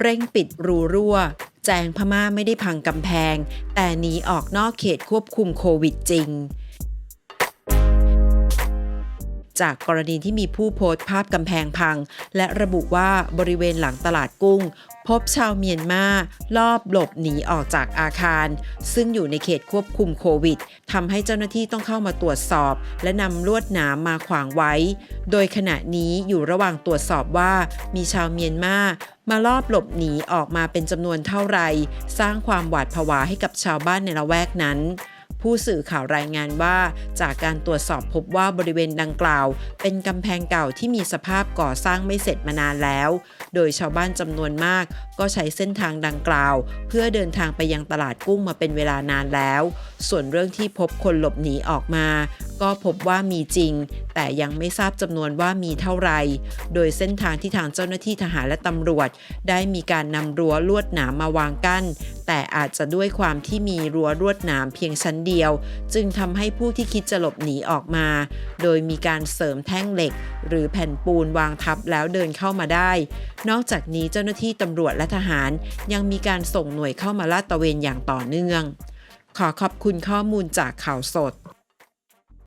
เร่งปิดรูรั่ว แจงพม่าไม่ได้พังกำแพง แต่หนีออกนอกเขตควบคุมโควิดจริง จากกรณีที่มีผู้โพสต์ภาพกำแพงพัง และระบุว่าบริเวณหลังตลาดกุ้ง พบชาวเมียนมาลอบหลบหนีออกจากอาคาร ซึ่งอยู่ในเขตควบคุมโควิดทำให้เจ้าหน้าที่ต้องเข้ามาตรวจสอบ และนำลวดหนามมาขวางไว้ โดยขณะนี้อยู่ระหว่างตรวจสอบว่ามีชาวเมียนมามาลอบหลบหนีออกมาเป็นจำนวนเท่าไหร่ สร้างความหวาดผวาให้กับชาวบ้านในละแวกนั้น ผู้สื่อข่าวรายงานว่า จากการตรวจสอบพบว่าบริเวณดังกล่าว เป็นกำแพงเก่าที่มีสภาพก่อสร้างไม่เสร็จมานานแล้ว โดยชาวบ้านจำนวนมากก็ใช้เส้นทางดังกล่าว เพื่อเดินทางไปยังตลาดกุ้งมาเป็นเวลานานแล้ว ส่วนเรื่องที่พบคนหลบหนีออกมา ก็พบว่ามีจริง แต่ยังไม่ทราบจำนวนว่ามีเท่าไหร่ โดยเส้นทางที่ทางเจ้าหน้าที่ทหารและตำรวจ ได้มีการนำรั้วลวดหนามมาวางกั้น แต่อาจจะด้วยความที่มีรั้วรวดหนามเพียงชั้นเดียว จึงทำให้ผู้ที่คิดจะหลบหนีออกมา โดยมีการเสริมแท่งเหล็ก หรือแผ่นปูนวางทับแล้วเดินเข้ามาได้ นอกจากนี้เจ้าหน้าที่ตำรวจและทหาร ยังมีการส่งหน่วยเข้ามาลาดตระเวนอย่างต่อเนื่อง ขอขอบคุณข้อมูลจากข่าวสด